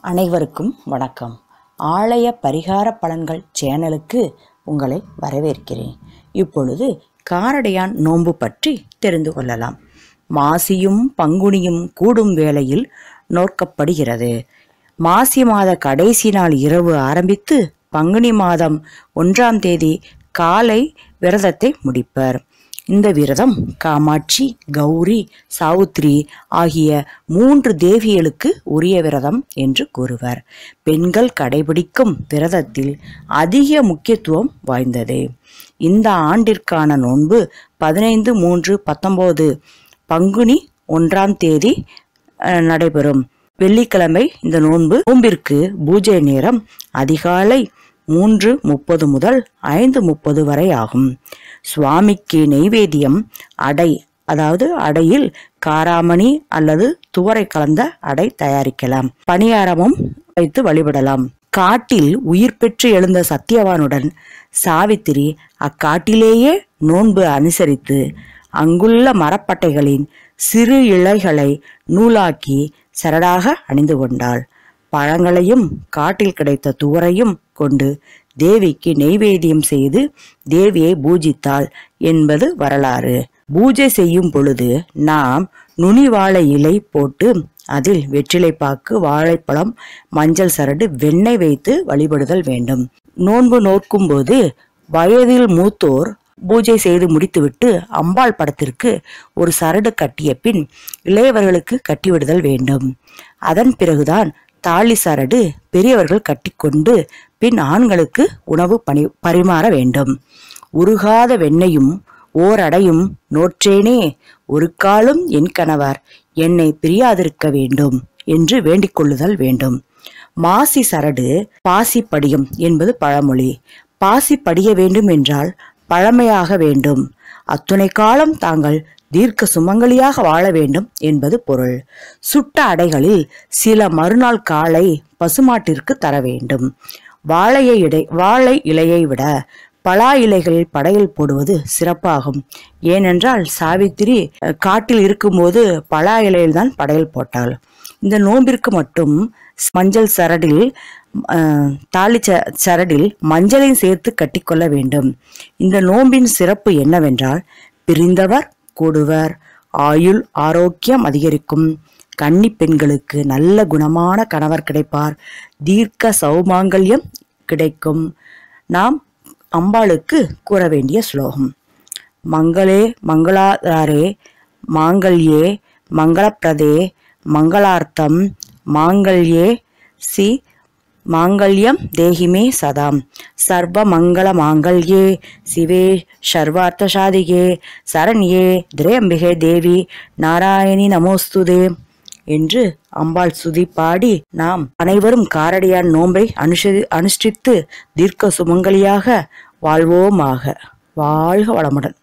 அனைவருக்கும் வணக்கம். ஆலய பரிகார பலன்கள் சேனலுக்கு உங்களை வரவேற்கிறேன். இப்பொழுது காரடையான் நோன்பு பற்றி தெரிந்து கொள்ளலாம். மாசியும் பங்குனியும் கூடும் வேளையில் நோக்கப்படுகிறது மாசி மாத கடைசி நாள் இரவு ஆரம்பித்து பங்குனி மாதம் ஒன்றாம் தேதி காலை விரதத்தை முடிப்பர். இந்த விரதம் காமாட்சி கௌரி சாவுத்ரி ஆகிய மூன்று தேவிகளுக்கு உரிய விரதம் என்று கூறுவர். பெண்கள் கடைபிடிக்கும் விரதத்தில் அதிக முக்கியத்துவம் வாய்ந்தது. இந்த ஆண்டிற்கான நோன்பு பதினைந்து மூன்று பத்தொன்பது பங்குனி ஒன்றாம் தேதி நடைபெறும். வெள்ளிக்கிழமை இந்த நோன்பு நோன்பிற்கு பூஜை நேரம் அதிகாலை மூன்று முப்பது முதல் ஐந்து முப்பது வரை ஆகும். சுவாமிக்கு நெய்வேத்தியம் அடை அதாவது அடையில் காராமணி அல்லது துவரை கலந்த அடை தயாரிக்கலாம். பணியாரமும் வைத்து வழிபடலாம். காட்டில் உயிர் பெற்று எழுந்த சத்தியவானுடன் சாவித்திரி அக்காட்டிலேயே நோன்பு அனுசரித்து அங்குள்ள மரப்பட்டைகளின் சிறு இழைகளை நூலாக்கி சரடாக அணிந்து கொண்டாள். பழங்களையும் காட்டில் கிடைத்த துவரையும் கொண்டு தேவிக்கு நெய்வேத்தியம் செய்து தேவியை பூஜித்தாள் என்பது வரலாறு. பூஜை செய்யும் பொழுது நாம் நுனி வாழை இலை போட்டு அதில் வெற்றிலைப்பாக்கு வாழைப்பழம் மஞ்சள் சரடு வெண்ணெய் வைத்து வழிபடுதல் வேண்டும். நோன்பு நோக்கும்போது வயதில் மூத்தோர் பூஜை செய்து முடித்துவிட்டு அம்பாள் படத்திற்கு ஒரு சரடு கட்டிய பின் இளையவர்களுக்கு கட்டிவிடுதல் வேண்டும். அதன் பிறகுதான் தாலி சரடு பெரியவர்கள் கட்டிக்கொண்டு பின் ஆண்களுக்கு உணவு பணி பரிமாற வேண்டும். உருகாத வெண்ணையும் ஓரடையும் நோற்றேனே ஒரு காலும் என் கணவர் என்னை பிரியாதிருக்க வேண்டும் என்று வேண்டிக் கொள்ளுதல் வேண்டும். மாசி சரடு பாசி படியும் என்பது பழமொழி. பாசி படிய வேண்டும் என்றால் பழமையாக வேண்டும். அத்துணை காலம் தாங்கள் தீர்க்க சுமங்கலியாக வாழ வேண்டும் என்பது பொருள். சுட்ட அடைகளில் சில மறுநாள் காலை பசுமாட்டிற்கு தர வேண்டும். வாழையை இடை வாழை இலையை விட பலா இலைகளில் படையல் போடுவது சிறப்பாகும். ஏனென்றால் சாவித்திரி காட்டில் இருக்கும்போது பலா இலையில்தான் படையல் போட்டாள். இந்த நோன்பிற்கு மட்டும் மஞ்சள் சரடில் தாலி ச சரடில் மஞ்சளையும் சேர்த்து கட்டிக்கொள்ள வேண்டும். இந்த நோம்பின் சிறப்பு என்னவென்றால் பிரிந்தவர் கூடுவர். ஆயுள் ஆரோக்கியம் அதிகரிக்கும். கன்னி பெண்களுக்கு நல்ல குணமான கணவர் கிடைப்பார். தீர்க்க சௌமாங்கல்யம் கிடைக்கும். நாம் அம்பாளுக்கு கூற வேண்டிய ஸ்லோகம். மங்களே மங்களாதாரே மாங்கல்யே மங்களப்பிரதே மங்களார்த்தம் மாங்கல்யே சி மாங்கல்யம் தேகிமே சதாம். சர்வ மங்கள மாங்கல்யே சிவே சர்வார்த்த சாதிகே சரண்யே திரேம்பிகே தேவி நாராயணி நமோஸ்துதே என்று அம்பாள் சுதி பாடி நாம் அனைவரும் காரடியான் நோன்பை அனுஷி அனுஷ்டித்து தீர்க்க சுமங்கலியாக வாழ்வோமாக. வாழ்க வளமுடன்.